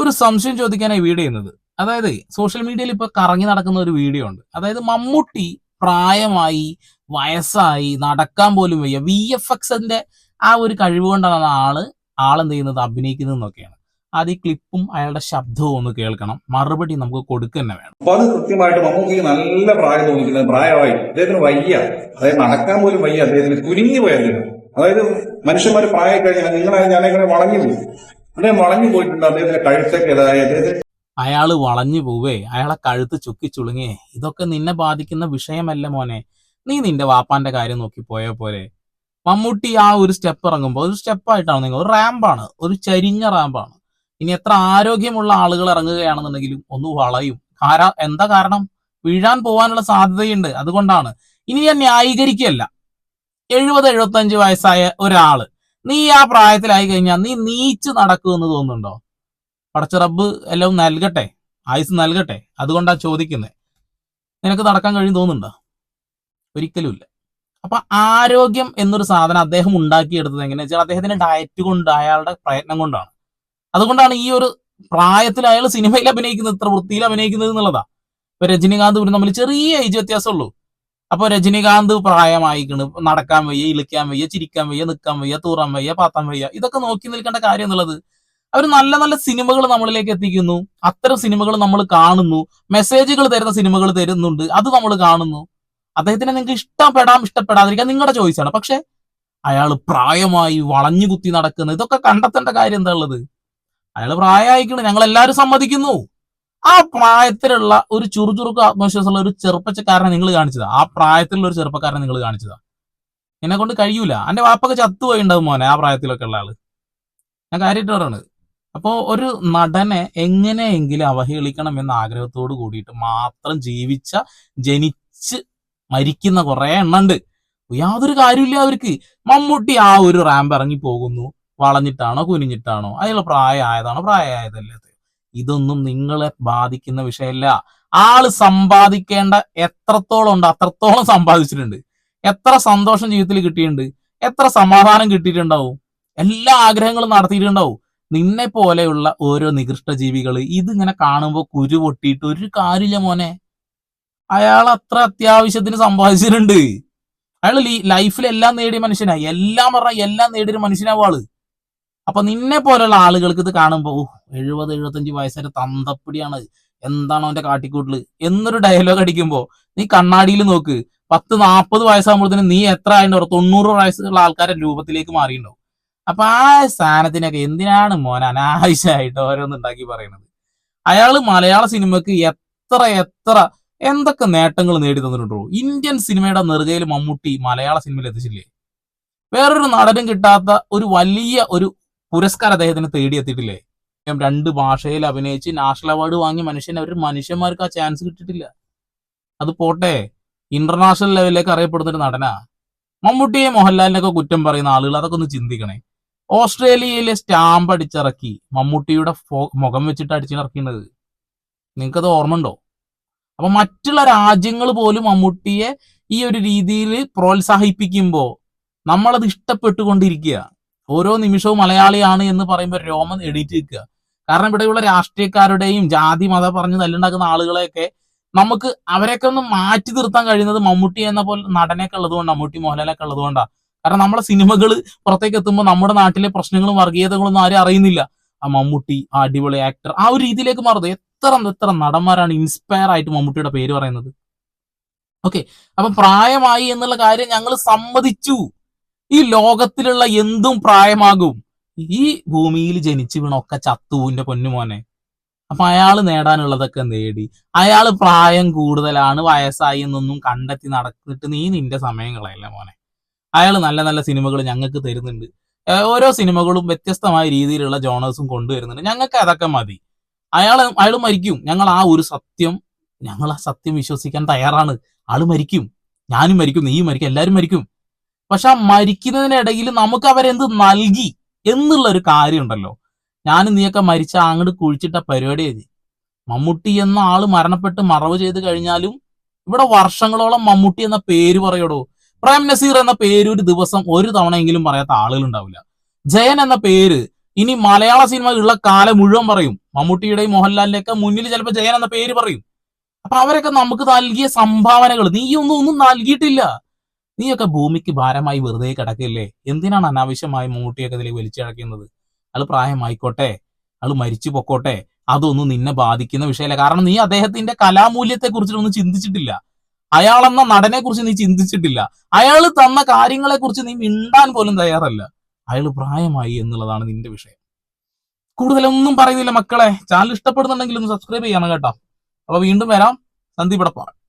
ഒരു സംശയം ചോദിക്കാനായി വീഡിയോ ചെയ്യുന്നത്. അതായത് സോഷ്യൽ മീഡിയയിൽ ഇപ്പൊ കറങ്ങി നടക്കുന്ന ഒരു വീഡിയോ ഉണ്ട്. അതായത് മമ്മൂട്ടി പ്രായമായി വയസ്സായി നടക്കാൻ പോലും വയ്യ. വി എഫ് എക്സിന്റെ ആ ഒരു കഴിവ് കൊണ്ടാണ് ആൾ ആളെന്ത് ചെയ്യുന്നത്? അഭിനയിക്കുന്നതെന്നൊക്കെയാണ് അത് ഈ ക്ലിപ്പും അയാളുടെ ശബ്ദവും ഒന്ന് കേൾക്കണം. മറുപടി നമുക്ക് കൊടുക്കുക തന്നെ വേണം. അപ്പൊ അത് കൃത്യമായിട്ട് മമ്മൂക്കിക്ക് നല്ല പ്രായം തോന്നിക്കുന്നത് പ്രായമായി. അദ്ദേഹത്തിന് വയ്യ. അതായത് നടക്കാൻ പോലും വയ്യ. അദ്ദേഹത്തിന് കുരുങ്ങി പോയ അതായത് മനുഷ്യന്മാർ പ്രായം കഴിഞ്ഞാൽ നിങ്ങളെ ഞാനെങ്ങനെ വളഞ്ഞു അദ്ദേഹം വളഞ്ഞു പോയിട്ടുണ്ട്. അദ്ദേഹത്തിന്റെ കഴുത്തൊക്കെ ഇതായി വളഞ്ഞു പോവേ. അയാളെ കഴുത്ത് ചുക്കി ചുളുങ്ങേ. ഇതൊക്കെ നിന്നെ ബാധിക്കുന്ന വിഷയമല്ല മോനെ? നീ നിന്റെ വാപ്പാന്റെ കാര്യം നോക്കി പോയ പോലെ മമ്മൂട്ടി ആ ഒരു സ്റ്റെപ്പ് ഇറങ്ങുമ്പോൾ ഒരു സ്റ്റെപ്പായിട്ടാണ് നിങ്ങൾ. ഒരു റാമ്പാണ് ഒരു ചരിഞ്ഞ റാമ്പാണ് ഇനി എത്ര ആരോഗ്യമുള്ള ആളുകൾ ഇറങ്ങുകയാണെന്നുണ്ടെങ്കിലും ഒന്ന് വളയും. കാരാ എന്താ കാരണം? വീഴാൻ പോകാനുള്ള സാധ്യതയുണ്ട്. അതുകൊണ്ടാണ്. ഇനി ഞാൻ ന്യായീകരിക്കുകയല്ല. എഴുപത് എഴുപത്തഞ്ച് വയസ്സായ ഒരാൾ നീ ആ പ്രായത്തിലായി കഴിഞ്ഞാൽ നീ നീച്ച് നടക്കുമെന്ന് തോന്നുന്നുണ്ടോ? പടച്ച റബ്ബ് എല്ലാം നൽകട്ടെ ആയുസ് നൽകട്ടെ അതുകൊണ്ടാണ് ചോദിക്കുന്നത് നിനക്ക് നടക്കാൻ കഴിയും തോന്നുന്നുണ്ടോ? ഒരിക്കലുമില്ല അപ്പൊ ആരോഗ്യം എന്നൊരു സാധനം അദ്ദേഹം ഉണ്ടാക്കിയെടുത്തത് എങ്ങനെയാ വെച്ചാൽ അദ്ദേഹത്തിന്റെ ഡയറ്റ് കൊണ്ട് അയാളുടെ പ്രയത്നം കൊണ്ടാണ്. അതുകൊണ്ടാണ് ഈ ഒരു പ്രായത്തിൽ അയാൾ സിനിമയിൽ അഭിനയിക്കുന്നത് ഇത്ര വൃത്തിയിൽ അഭിനയിക്കുന്നത് എന്നുള്ളതാ. ഇപ്പൊ രജനീകാന്ത് തമ്മിൽ ചെറിയ ഏജ് വ്യത്യാസമുള്ളൂ അപ്പൊ രജനീകാന്ത് പ്രായമായിക്കണ്. നടക്കാൻ വയ്യ ഇളിക്കാൻ വയ്യ ചിരിക്കാൻ വയ്യ നിൽക്കാൻ വയ്യ തൂറാൻ വയ്യ പാത്താൻ വയ്യ. ഇതൊക്കെ നോക്കി നിൽക്കേണ്ട കാര്യം എന്നുള്ളത് അവർ നല്ല നല്ല സിനിമകൾ നമ്മളിലേക്ക് എത്തിക്കുന്നു. അത്തരം സിനിമകൾ നമ്മൾ കാണുന്നു. മെസ്സേജുകൾ തരുന്ന സിനിമകൾ തരുന്നുണ്ട്. അത് നമ്മൾ കാണുന്നു. അദ്ദേഹത്തിനെ നിങ്ങൾക്ക് ഇഷ്ടപ്പെടാം ഇഷ്ടപ്പെടാതിരിക്കാം നിങ്ങളുടെ ചോയ്സാണ് പക്ഷെ അയാൾ പ്രായമായി വളഞ്ഞു കുത്തി നടക്കുന്നത് ഇതൊക്കെ കണ്ടെത്തേണ്ട കാര്യം എന്താ ഉള്ളത്? അയാൾ പ്രായമായിക്കണ്. ഞങ്ങൾ എല്ലാവരും സമ്മതിക്കുന്നു. ആ പ്രായത്തിലുള്ള ഒരു ചുറുചുറുക്ക് ആത്മവിശ്വാസമുള്ള ഒരു ചെറുപ്പച്ചക്കാരനെ നിങ്ങൾ കാണിച്ചതാ. ആ പ്രായത്തിലുള്ള ഒരു ചെറുപ്പക്കാരനെ നിങ്ങൾ കാണിച്ചതാ. എന്നെ കൊണ്ട് കഴിയൂല. എന്റെ വാപ്പൊക്കെ ചത്തുപോയി ഉണ്ടാവും മോനെ ആ പ്രായത്തിലൊക്കെ ഉള്ള ആൾ. ഞാൻ കാര്യമായിട്ട് അപ്പോ ഒരു നടനെ എങ്ങനെയെങ്കിലും അവഹേളിക്കണം എന്ന ആഗ്രഹത്തോട് കൂടിയിട്ട് മാത്രം ജീവിച്ച ജനിച്ച് മരിക്കുന്ന കുറെ എണ്ണുണ്ട്. യാതൊരു കാര്യമില്ല അവർക്ക്. മമ്മൂട്ടി ആ ഒരു റാമ്പ് ഇറങ്ങി പോകുന്നു. വളഞ്ഞിട്ടാണോ കുനിഞ്ഞിട്ടാണോ? അതിനുള്ള പ്രായമായതാണോ? പ്രായമായതല്ലേ? ഇതൊന്നും നിങ്ങളെ ബാധിക്കുന്ന വിഷയമല്ല. ആൾ സമ്പാദിക്കേണ്ട എത്രത്തോളം ഉണ്ട് അത്രത്തോളം സമ്പാദിച്ചിട്ടുണ്ട്. എത്ര സന്തോഷം ജീവിതത്തിൽ കിട്ടിയിട്ടുണ്ട്. എത്ര സമാധാനം കിട്ടിയിട്ടുണ്ടാവും. എല്ലാ ആഗ്രഹങ്ങളും നടത്തിയിട്ടുണ്ടാവും. നിന്നെ പോലെയുള്ള ഓരോ നികൃഷ്ട ജീവികൾ ഇതിങ്ങനെ കാണുമ്പോൾ കുരു പൊട്ടിയിട്ട് ഒരു കാര്യമില്ല മോനെ. അയാൾ അത്ര അത്യാവശ്യത്തിന് സമ്പാദിച്ചിട്ടുണ്ട്. അയാൾ ലൈഫിൽ എല്ലാം നേടിയ മനുഷ്യനാ. എല്ലാം പറഞ്ഞ എല്ലാം നേടിയൊരു മനുഷ്യനാവും ആൾ. അപ്പൊ നിന്നെ പോലുള്ള ആളുകൾക്ക് ഇത് കാണുമ്പോ "ഓ, എഴുപത് എഴുപത്തഞ്ച് വയസ്സൊരു തന്തപ്പിടിയാണ്. എന്താണ് അവന്റെ കാട്ടിക്കൂട്ടിൽ? എന്നൊരു ഡയലോഗ് അടിക്കുമ്പോ നീ കണ്ണാടിയിൽ നോക്ക്. പത്ത് നാൽപ്പത് വയസ്സാകുമ്പോഴത്തേന് നീ എത്ര ആയിട്ടുണ്ടോ തൊണ്ണൂറ് വയസ്സുള്ള ആൾക്കാരെ രൂപത്തിലേക്ക് മാറിയിട്ടുണ്ടാവും. അപ്പൊ ആ സ്ഥാനത്തിനൊക്കെ എന്തിനാണ് മോൻ അനാവശ്യമായിട്ട് ഓരോന്ന് ഉണ്ടാക്കി പറയുന്നത് അയാൾ മലയാള സിനിമക്ക് എത്ര എത്ര എന്തൊക്കെ നേട്ടങ്ങൾ നേടി തന്നിട്ടുണ്ടോ ഇന്ത്യൻ സിനിമയുടെ നെറുകയിൽ മമ്മൂട്ടി മലയാള സിനിമയിൽ എത്തിച്ചില്ലേ? വേറൊരു നടനും കിട്ടാത്ത ഒരു വലിയ ഒരു പുരസ്കാരം അദ്ദേഹത്തിന് തേടിയെത്തിയിട്ടില്ലേ? അദ്ദേഹം രണ്ട് ഭാഷയിൽ അഭിനയിച്ച് നാഷണൽ അവാർഡ് വാങ്ങിയ മനുഷ്യൻ അവർ മനുഷ്യന്മാർക്ക് ആ ചാൻസ് കിട്ടിയിട്ടില്ല. അത് പോട്ടെ. ഇന്റർനാഷണൽ ലെവലിലേക്ക് അറിയപ്പെടുന്ന ഒരു നടനാ. മമ്മൂട്ടിയെ മോഹൻലാലിനൊക്കെ കുറ്റം പറയുന്ന ആളുകൾ അതൊക്കെ ഒന്ന് ചിന്തിക്കണേ. ഓസ്ട്രേലിയയിലെ സ്റ്റാമ്പ് അടിച്ചിറക്കി മമ്മൂട്ടിയുടെ മുഖം വെച്ചിട്ട് അടിച്ചിറക്കുന്നത് നിങ്ങൾക്കത് ഓർമ്മ ഉണ്ടോ അപ്പൊ മറ്റുള്ള രാജ്യങ്ങൾ പോലും മമ്മൂട്ടിയെ ഈ ഒരു രീതിയിൽ പ്രോത്സാഹിപ്പിക്കുമ്പോൾ നമ്മളത് ഇഷ്ടപ്പെട്ടുകൊണ്ടിരിക്കുക ഓരോ നിമിഷവും മലയാളിയാണ് എന്ന് പറയുമ്പോൾ രോമം എഡിറ്റ് നിൽക്കുക. കാരണം ഇവിടെയുള്ള രാഷ്ട്രീയക്കാരുടെയും ജാതി മത പറഞ്ഞ് തല്ലുണ്ടാക്കുന്ന ആളുകളെയൊക്കെ നമുക്ക് അവരെയൊക്കെ ഒന്ന് മാറ്റി നിർത്താൻ കഴിയുന്നത് മമ്മൂട്ടി എന്ന പോലെ നടനൊക്കെ ഉള്ളതുകൊണ്ട് മമ്മൂട്ടി മോഹൻലാലൊക്കെ ഉള്ളതുകൊണ്ടാണ് കാരണം നമ്മുടെ സിനിമകൾ പുറത്തേക്ക് എത്തുമ്പോൾ നമ്മുടെ നാട്ടിലെ പ്രശ്നങ്ങളും വർഗീയതകളൊന്നും ആരും അറിയുന്നില്ല. ആ മമ്മൂട്ടി ആ അടിപൊളി ആക്ടർ ആ ഒരു രീതിയിലേക്ക് മാറുന്നത്. എത്ര എത്ര നടന്മാരാണ് ഇൻസ്പയർ ആയിട്ട് മമ്മൂട്ടിയുടെ പേര് പറയുന്നത്. ഓക്കെ അപ്പൊ പ്രായമായി എന്നുള്ള കാര്യം ഞങ്ങൾ സമ്മതിച്ചു. ഈ ലോകത്തിലുള്ള എന്തും പ്രായമാകും. ഈ ഭൂമിയിൽ ജനിച്ചു വീണൊക്കെ ചത്തുവിന്റെ പൊന്നുമോനെ അപ്പൊ അയാൾ നേടാനുള്ളതൊക്കെ നേടി. അയാൾ പ്രായം കൂടുതലാണ് വയസ്സായി എന്നൊന്നും കണ്ടെത്തി നടന്നിട്ട് നീ നിന്റെ സമയം കളയല്ല മോനെ. അയാൾ നല്ല നല്ല സിനിമകൾ ഞങ്ങൾക്ക് തരുന്നുണ്ട്. ഓരോ സിനിമകളും വ്യത്യസ്തമായ രീതിയിലുള്ള ജോണേഴ്സും കൊണ്ടുവരുന്നുണ്ട്. ഞങ്ങൾക്ക് അതൊക്കെ മതി. അയാൾ അയാൾ മരിക്കും. ഞങ്ങൾ ആ ഒരു സത്യം ഞങ്ങൾ ആ സത്യം വിശ്വസിക്കാൻ തയ്യാറാണ്. ആൾ മരിക്കും. ഞാനും മരിക്കും. നീയും മരിക്കും. എല്ലാവരും മരിക്കും. പക്ഷെ ആ മരിക്കുന്നതിനിടയിൽ നമുക്ക് അവരെന്ത് നൽകി എന്നുള്ള ഒരു കാര്യമുണ്ടല്ലോ. ഞാനും നീയൊക്കെ മരിച്ച അങ്ങോട്ട് കുഴിച്ചിട്ട പരിപാടി എഴുതി മമ്മൂട്ടി എന്ന ആൾ മരണപ്പെട്ട് മറവ് ചെയ്ത് കഴിഞ്ഞാലും ഇവിടെ വർഷങ്ങളോളം മമ്മൂട്ടി എന്ന പേര് പറയടോ? പ്രേം നസീർ എന്ന പേര് ഒരു ദിവസം ഒരു തവണയെങ്കിലും പറയാത്ത ആളുകൾ ഉണ്ടാവില്ല ജയൻ എന്ന പേര് ഇനി മലയാള സിനിമ ഉള്ള കാലം മുഴുവൻ പറയും. മമ്മൂട്ടിയുടെയും മോഹൻലാലിന്റെ ഒക്കെ മുന്നിൽ ചിലപ്പോൾ ജയൻ എന്ന പേര് പറയും. അപ്പൊ അവരൊക്കെ നമുക്ക് നൽകിയ സംഭാവനകൾ നീ ഒന്നും ഒന്നും നൽകിയിട്ടില്ല. നീയൊക്കെ ഭൂമിക്ക് ഭാരമായി വെറുതെ കിടക്കില്ലേ എന്തിനാണ് അനാവശ്യമായി മമ്മൂട്ടിയൊക്കെ ഇതിലേക്ക് വലിച്ചിഴക്കുന്നത് അത് പ്രായമായിക്കോട്ടെ അത് മരിച്ചു പൊക്കോട്ടെ അതൊന്നും നിന്നെ ബാധിക്കുന്ന വിഷയമല്ല. കാരണം നീ അദ്ദേഹത്തിന്റെ കലാമൂല്യത്തെ കുറിച്ചിട്ടൊന്നും ചിന്തിച്ചിട്ടില്ല. അയാളെന്ന നടനെ കുറിച്ച് നീ ചിന്തിച്ചിട്ടില്ല. അയാൾ തന്ന കാര്യങ്ങളെ കുറിച്ച് നീ മിണ്ടാൻ പോലും തയ്യാറല്ല. അയാൾ പ്രായമായി എന്നുള്ളതാണ് നിന്റെ വിഷയം. കൂടുതലൊന്നും പറയുന്നില്ല മക്കളെ. ചാനൽ ഇഷ്ടപ്പെടുന്നുണ്ടെങ്കിൽ ഒന്ന് സബ്സ്ക്രൈബ് ചെയ്യണം കേട്ടോ. അപ്പൊ വീണ്ടും വരാം. സന്ദീപ് ഇടപ്പാൾ